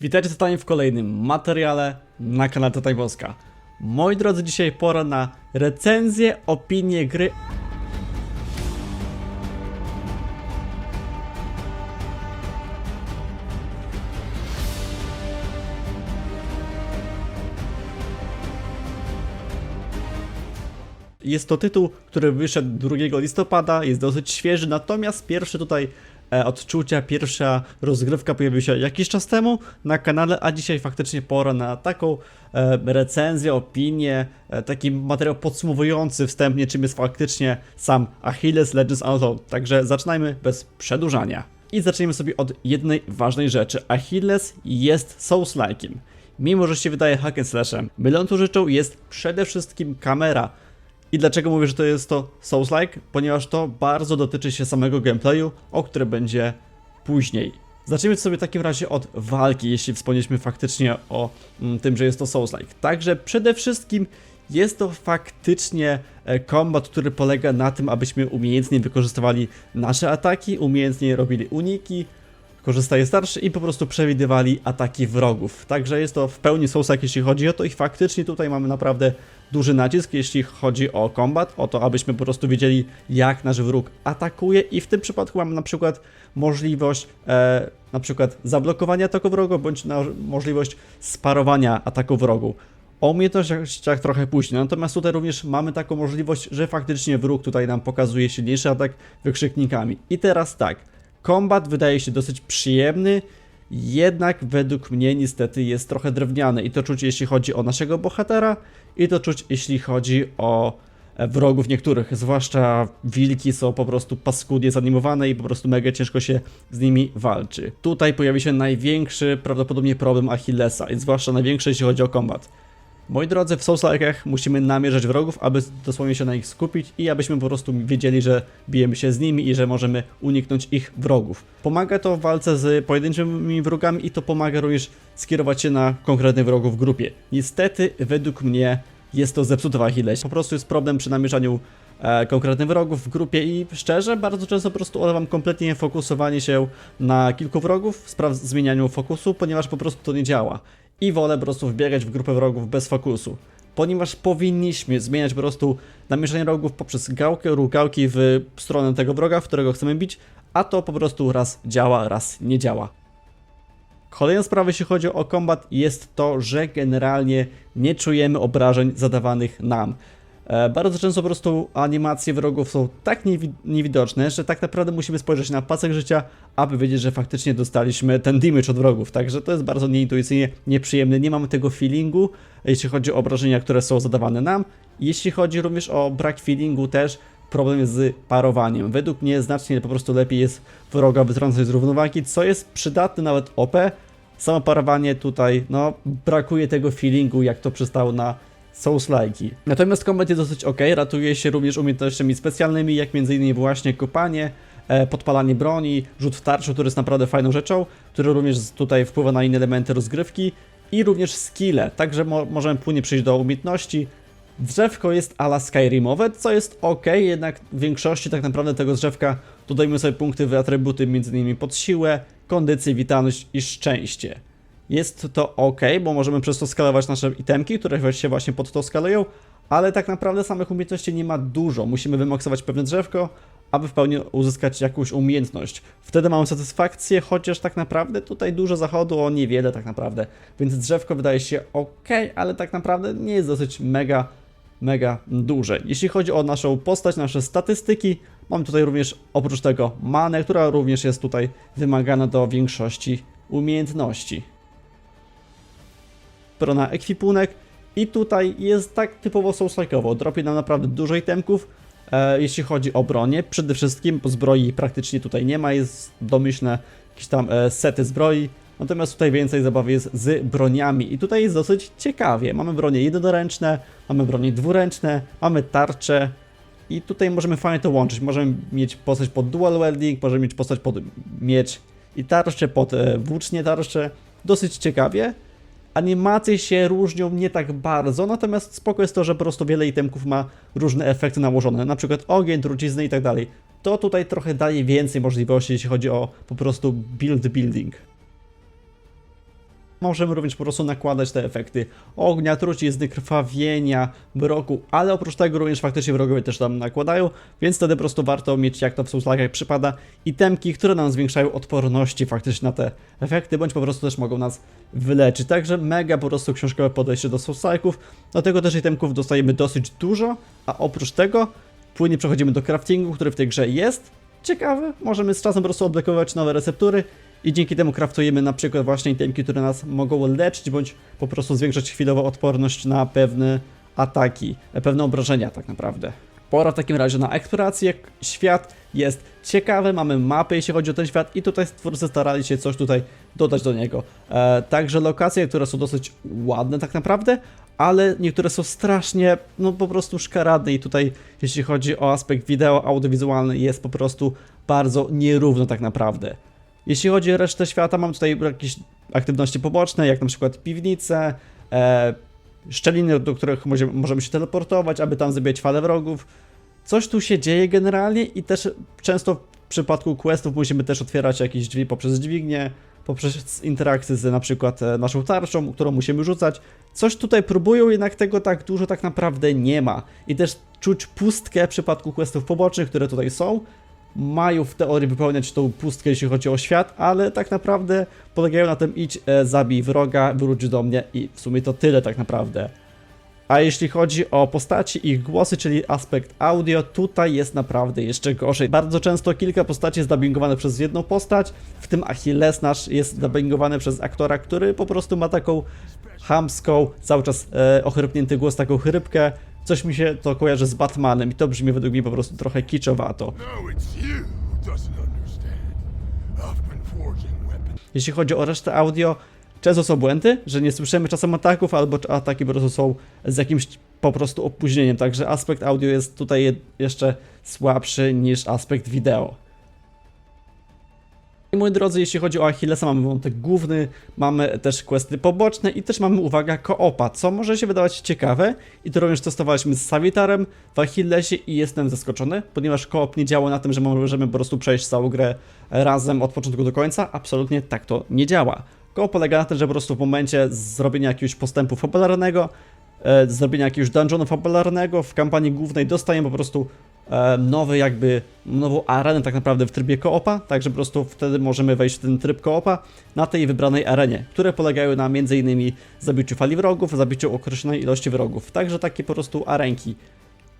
Witajcie totalnie w kolejnym materiale na kanale Tutaj Boska. Moi drodzy, dzisiaj pora na recenzję, opinię gry Jest to tytuł, który wyszedł 2 listopada, jest dosyć świeży, natomiast pierwszy tutaj odczucia, pierwsza rozgrywka pojawiła się jakiś czas temu na kanale, a dzisiaj faktycznie pora na taką e, recenzję, opinię, e, taki materiał podsumowujący wstępnie, czym jest faktycznie sam Achilles Legends Untold. Także zaczynajmy bez przedłużania. I zaczniemy sobie od jednej ważnej rzeczy. Achilles jest Souls-like'iem. Mimo, że się wydaje hack and slashem, mylącą rzeczą jest przede wszystkim kamera. I dlaczego mówię, że to jest to Souls-like? Ponieważ to bardzo dotyczy się samego gameplayu, o którym będzie później. Zacznijmy sobie w takim razie od walki, jeśli wspomnieliśmy faktycznie o mm, tym, że jest to Souls-like. Także przede wszystkim jest to faktycznie e, kombat, który polega na tym, abyśmy umiejętnie wykorzystywali nasze ataki, umiejętnie robili uniki, korzystaje starszy i po prostu przewidywali ataki wrogów. Także jest to w pełni Soulsak, jeśli chodzi o to i faktycznie tutaj mamy naprawdę duży nacisk, jeśli chodzi o kombat, o to, abyśmy po prostu wiedzieli, jak nasz wróg atakuje i w tym przypadku mamy na przykład możliwość e, na przykład zablokowania ataku wrogu, bądź na, możliwość sparowania ataku wrogu. O umiejętnościach trochę później, natomiast tutaj również mamy taką możliwość, że faktycznie wróg tutaj nam pokazuje silniejszy atak wykrzyknikami. I teraz tak, kombat wydaje się dosyć przyjemny, jednak według mnie niestety jest trochę drewniany i to czuć jeśli chodzi o naszego bohatera i to czuć jeśli chodzi o e, wrogów niektórych, zwłaszcza wilki są po prostu paskudnie zanimowane i po prostu mega ciężko się z nimi walczy. Tutaj pojawi się największy prawdopodobnie problem Achillesa i zwłaszcza największy jeśli chodzi o kombat. Moi drodzy, w Soulslike'ach musimy namierzać wrogów, aby dosłownie się na nich skupić i abyśmy po prostu wiedzieli, że bijemy się z nimi i że możemy uniknąć ich wrogów. Pomaga to w walce z pojedynczymi wrogami i to pomaga również skierować się na konkretnych wrogów w grupie. Niestety, według mnie jest to zepsute w. Po prostu jest problem przy namierzaniu e, konkretnych wrogów w grupie i szczerze, bardzo często po prostu olewam kompletnie fokusowanie się na kilku wrogów, spraw zmienianiu fokusu, ponieważ po prostu to nie działa. I wolę po prostu wbiegać w grupę wrogów bez fokusu. Ponieważ powinniśmy zmieniać po prostu namierzenie wrogów poprzez gałkę lub gałki w stronę tego wroga, w którego chcemy bić, a to po prostu raz działa, raz nie działa. Kolejna sprawa, jeśli chodzi o kombat, jest to, że generalnie nie czujemy obrażeń zadawanych nam. E, bardzo często po prostu animacje wrogów są tak niewi- niewidoczne, że tak naprawdę musimy spojrzeć na pasek życia, aby wiedzieć, że faktycznie dostaliśmy ten damage od wrogów. Także to jest bardzo nieintuicyjnie, nieprzyjemne. Nie mamy tego feelingu, jeśli chodzi o obrażenia, które są zadawane nam. Jeśli chodzi również o brak feelingu też, problem z parowaniem. Według mnie znacznie po prostu lepiej jest wroga wytrącać z równowagi, co jest przydatne nawet OP. Samo parowanie tutaj, no, brakuje tego feelingu, jak to przystało na Souls-like'i. Natomiast kombat jest dosyć ok, ratuje się również umiejętnościami specjalnymi, jak m.in. właśnie kopanie, e, podpalanie broni, rzut w tarczę, który jest naprawdę fajną rzeczą, który również tutaj wpływa na inne elementy rozgrywki i również skille, także mo możemy płynnie przejść do umiejętności. Drzewko jest ala Skyrimowe, co jest ok, jednak w większości tak naprawdę tego drzewka dodajmy sobie punkty w atrybuty m.in. pod siłę, kondycję, witalność i szczęście. Jest to ok, bo możemy przez to skalować nasze itemki, które się właśnie pod to skalują, ale tak naprawdę samych umiejętności nie ma dużo. Musimy wymaksować pewne drzewko, aby w pełni uzyskać jakąś umiejętność. Wtedy mamy satysfakcję, chociaż tak naprawdę tutaj dużo zachodu o niewiele tak naprawdę. Więc drzewko wydaje się ok, ale tak naprawdę nie jest dosyć mega, mega duże. Jeśli chodzi o naszą postać, nasze statystyki, mamy tutaj również oprócz tego manę, która również jest tutaj wymagana do większości umiejętności pro na ekwipunek i tutaj jest tak typowo soulslike'owo. Dropie nam naprawdę dużo itemków, e, jeśli chodzi o bronię. Przede wszystkim, bo zbroi praktycznie tutaj nie ma, jest domyślne jakieś tam e, sety zbroi. Natomiast tutaj więcej zabawy jest z broniami i tutaj jest dosyć ciekawie. Mamy bronie jednoręczne, mamy bronie dwuręczne, mamy tarcze i tutaj możemy fajnie to łączyć. Możemy mieć postać pod dual wielding, możemy mieć postać pod miecz i tarczę, pod e, włócznie tarczę. Dosyć ciekawie. Animacje się różnią nie tak bardzo, natomiast spoko jest to, że po prostu wiele itemków ma różne efekty nałożone, na przykład ogień, trucizny i tak dalej. To tutaj trochę daje więcej możliwości, jeśli chodzi o po prostu build building. Możemy również po prostu nakładać te efekty ognia, trucizny, krwawienia, mroku, ale oprócz tego również faktycznie wrogowie też tam nakładają, więc wtedy po prostu warto mieć, jak to w Soulslike'ach przypada, itemki, które nam zwiększają odporności faktycznie na te efekty, bądź po prostu też mogą nas wyleczyć. Także mega po prostu książkowe podejście do Soulslike'ów, dlatego też itemków dostajemy dosyć dużo, a oprócz tego płynnie przechodzimy do craftingu, który w tej grze jest, ciekawy, możemy z czasem po prostu odblokować nowe receptury i dzięki temu craftujemy na przykład właśnie itemki, które nas mogą leczyć, bądź po prostu zwiększać chwilowo odporność na pewne ataki, e, pewne obrażenia tak naprawdę. Pora w takim razie na eksplorację. Świat jest ciekawy, mamy mapy jeśli chodzi o ten świat i tutaj twórcy starali się coś tutaj dodać do niego. E, także lokacje, które są dosyć ładne tak naprawdę, ale niektóre są strasznie, no po prostu szkaradne i tutaj jeśli chodzi o aspekt wideo, audiowizualny jest po prostu bardzo nierówno tak naprawdę. Jeśli chodzi o resztę świata, mam tutaj jakieś aktywności poboczne, jak na przykład piwnice, e, szczeliny, do których możemy, możemy się teleportować, aby tam zabijać fale wrogów. Coś tu się dzieje generalnie i też często w przypadku questów musimy też otwierać jakieś drzwi poprzez dźwignię, poprzez interakcję z na przykład e, naszą tarczą, którą musimy rzucać. Coś tutaj próbują, jednak tego tak dużo tak naprawdę nie ma. I też czuć pustkę w przypadku questów pobocznych, które tutaj są. Mają w teorii wypełniać tą pustkę, jeśli chodzi o świat, ale tak naprawdę polegają na tym idź, e, zabij wroga, wróć do mnie i w sumie to tyle tak naprawdę. A jeśli chodzi o postaci, ich głosy, czyli aspekt audio, tutaj jest naprawdę jeszcze gorzej. Bardzo często kilka postaci jest dubbingowane przez jedną postać, w tym Achilles nasz jest dubbingowany przez aktora, który po prostu ma taką chamską, cały czas e, ochrypnięty głos, taką chrypkę. Coś mi się to kojarzy z Batmanem i to brzmi według mnie po prostu trochę kiczowato. No. Jeśli chodzi o resztę audio, często są błędy, że nie słyszymy czasem ataków, albo ataki po prostu są z jakimś po prostu opóźnieniem, także aspekt audio jest tutaj je- jeszcze słabszy niż aspekt wideo. I moi drodzy, jeśli chodzi o Achillesa, mamy wątek główny, mamy też questy poboczne i też mamy, uwaga, koopa, co może się wydawać ciekawe i to również testowaliśmy z Savitarem w Achillesie i jestem zaskoczony, ponieważ koop nie działa na tym, że możemy po prostu przejść całą grę razem od początku do końca, absolutnie tak to nie działa. Koop polega na tym, że po prostu w momencie zrobienia jakiegoś postępu fabularnego, e, zrobienia jakiegoś dungeonu fabularnego w kampanii głównej dostajemy po prostu nowy jakby, nową arenę tak naprawdę w trybie koopa, także po prostu wtedy możemy wejść w ten tryb koopa na tej wybranej arenie, które polegają na m.in. zabiciu fali wrogów, zabiciu określonej ilości wrogów, także takie po prostu arenki.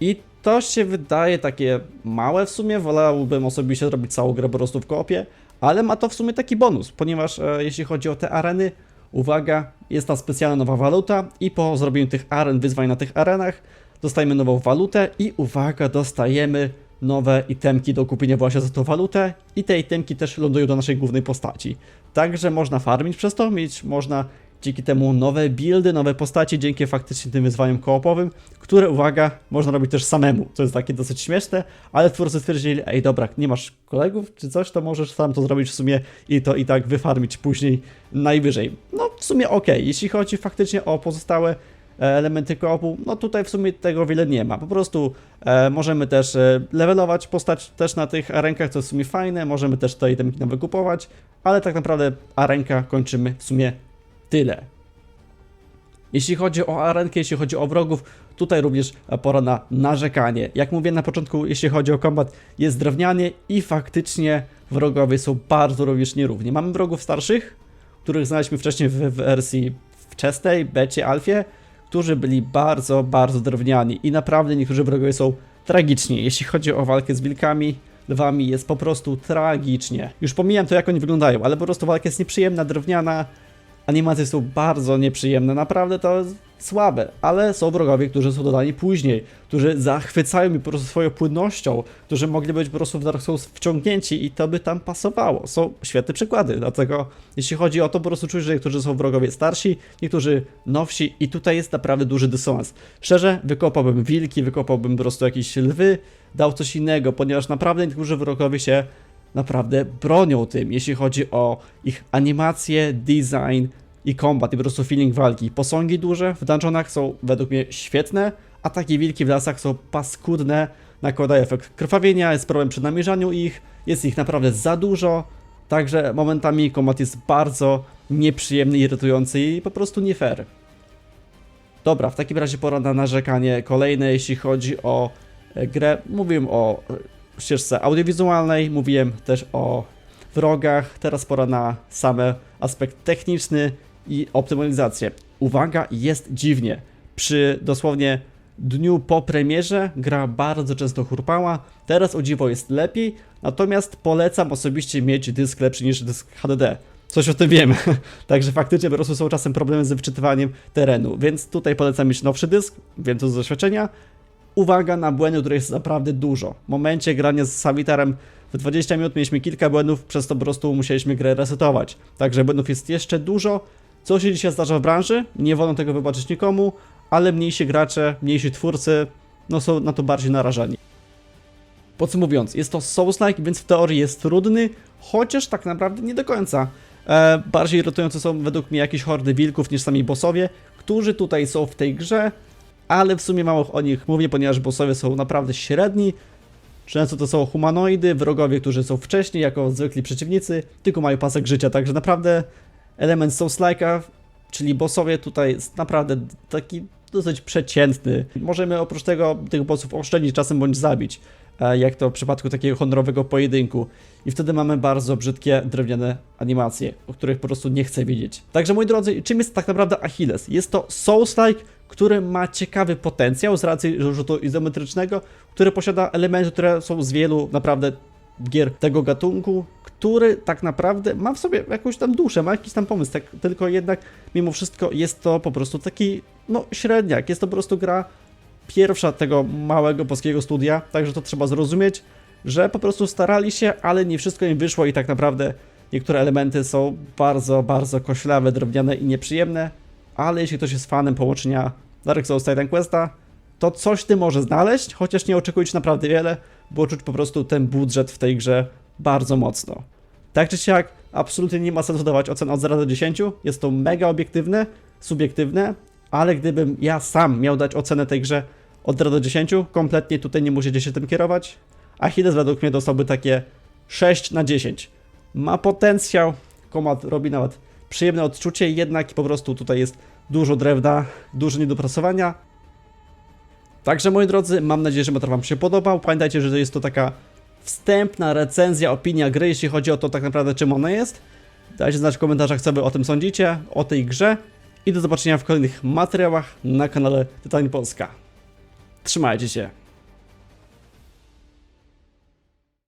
I to się wydaje takie małe w sumie, wolałbym osobiście zrobić całą grę po prostu w koopie, ale ma to w sumie taki bonus, ponieważ e, jeśli chodzi o te areny, uwaga, jest ta specjalna nowa waluta i po zrobieniu tych aren, wyzwań na tych arenach, dostajemy nową walutę i uwaga, dostajemy nowe itemki do kupienia właśnie za tą walutę i te itemki też lądują do naszej głównej postaci. Także można farmić przez to, mieć można dzięki temu nowe buildy, nowe postacie, dzięki faktycznie tym wyzwaniom koopowym, które, uwaga, można robić też samemu, co jest takie dosyć śmieszne, ale twórcy stwierdzili, ej dobra, nie masz kolegów czy coś, to możesz sam to zrobić w sumie i to i tak wyfarmić później najwyżej. No w sumie okej, jeśli chodzi faktycznie o pozostałe elementy koopu, no tutaj w sumie tego wiele nie ma. Po prostu e, możemy też e, levelować postać też na tych arenkach, co jest w sumie fajne, możemy też te itemki nowe kupować, ale tak naprawdę arenka kończymy w sumie tyle. Jeśli chodzi o arenkę, jeśli chodzi o wrogów, tutaj również e, pora na narzekanie. Jak mówię na początku, jeśli chodzi o kombat, jest drewnianie i faktycznie wrogowie są bardzo również nierówni. Mamy wrogów starszych, których znaliśmy wcześniej w wersji wczesnej, becie, alfie, którzy byli bardzo, bardzo drewniani i naprawdę niektórzy wrogowie są tragiczni. Jeśli chodzi o walkę z wilkami, lwami jest po prostu tragicznie. Już pomijam to, jak oni wyglądają, ale po prostu walka jest nieprzyjemna, drewniana, animacje są bardzo nieprzyjemne, naprawdę to jest słabe, ale są wrogowie, którzy są dodani później, którzy zachwycają mi po prostu swoją płynnością, którzy mogli być po prostu w Dark Souls wciągnięci i to by tam pasowało. Są świetne przykłady, dlatego jeśli chodzi o to, po prostu czuć, że niektórzy są wrogowie starsi, niektórzy nowsi i tutaj jest naprawdę duży dysonans. Szczerze, wykopałbym wilki, wykopałbym po prostu jakieś lwy, dał coś innego, ponieważ naprawdę niektórzy wrogowie się naprawdę bronią tym, jeśli chodzi o ich animację, design i kombat i po prostu feeling walki. Posągi duże w dungeonach są według mnie świetne, a takie wilki w lasach są paskudne, nakładają efekt krwawienia, jest problem przy namierzaniu ich, jest ich naprawdę za dużo, także momentami kombat jest bardzo nieprzyjemny, irytujący i po prostu nie fair. Dobra, w takim razie pora na narzekanie kolejne, jeśli chodzi o e, grę. Mówiłem o e, ścieżce audiowizualnej, mówiłem też o wrogach, teraz pora na same aspekt techniczny i optymalizację. Uwaga, jest dziwnie. Przy dosłownie dniu po premierze gra bardzo często churpała, teraz o dziwo jest lepiej, natomiast polecam osobiście mieć dysk lepszy niż dysk HDD. Coś o tym wiemy, także faktycznie po prostu są czasem problemy z wczytywaniem terenu, więc tutaj polecam mieć nowszy dysk, wiem to z doświadczenia. Uwaga na błędy, których jest naprawdę dużo. W momencie grania z Savitarem w 20 minut mieliśmy kilka błędów, przez to po prostu musieliśmy grę resetować. Także błędów jest jeszcze dużo. Co się dzisiaj zdarza w branży? Nie wolno tego wybaczyć nikomu, ale mniejsi gracze, mniejsi twórcy, no są na to bardziej narażeni. Podsumowując, jest to Souls-like, więc w teorii jest trudny, chociaż tak naprawdę nie do końca. E, bardziej irytujące są według mnie jakieś hordy wilków niż sami bossowie, którzy tutaj są w tej grze, ale w sumie mało o nich mówię, ponieważ bossowie są naprawdę średni. Często to są humanoidy, wrogowie, którzy są wcześniej jako zwykli przeciwnicy, tylko mają pasek życia, także naprawdę element Souls-like'a, czyli bossowie tutaj jest naprawdę taki dosyć przeciętny. Możemy oprócz tego tych bossów oszczędzić czasem bądź zabić, jak to w przypadku takiego honorowego pojedynku. I wtedy mamy bardzo brzydkie, drewniane animacje, o których po prostu nie chcę widzieć. Także moi drodzy, czym jest tak naprawdę Achilles? Jest to Souls-like, który ma ciekawy potencjał z racji rzutu izometrycznego, który posiada elementy, które są z wielu naprawdę gier tego gatunku, który tak naprawdę ma w sobie jakąś tam duszę, ma jakiś tam pomysł, tak, tylko jednak mimo wszystko jest to po prostu taki, no średniak, jest to po prostu gra pierwsza tego małego polskiego studia, także to trzeba zrozumieć, że po prostu starali się, ale nie wszystko im wyszło i tak naprawdę niektóre elementy są bardzo, bardzo koślawe, drewniane i nieprzyjemne, ale jeśli ktoś jest fanem połączenia Dark Souls Titan Questa, to coś ty może znaleźć, chociaż nie oczekujcie naprawdę wiele, bo czuć po prostu ten budżet w tej grze bardzo mocno. Tak czy siak, absolutnie nie ma sensu dawać ocen od 0 do 10, jest to mega obiektywne, subiektywne, ale gdybym ja sam miał dać ocenę tej grze od 0 do 10, kompletnie tutaj nie musicie się tym kierować. Achilles według mnie dostałby takie 6 na 10. Ma potencjał, komad robi nawet przyjemne odczucie, jednak po prostu tutaj jest dużo drewna, dużo niedopracowania. Także moi drodzy, mam nadzieję, że materiał Wam się podobał. Pamiętajcie, że jest to taka wstępna recenzja, opinia gry, jeśli chodzi o to tak naprawdę czym ona jest. Dajcie znać w komentarzach, co Wy o tym sądzicie, o tej grze. I do zobaczenia w kolejnych materiałach na kanale Tytani Polska. 去买这些。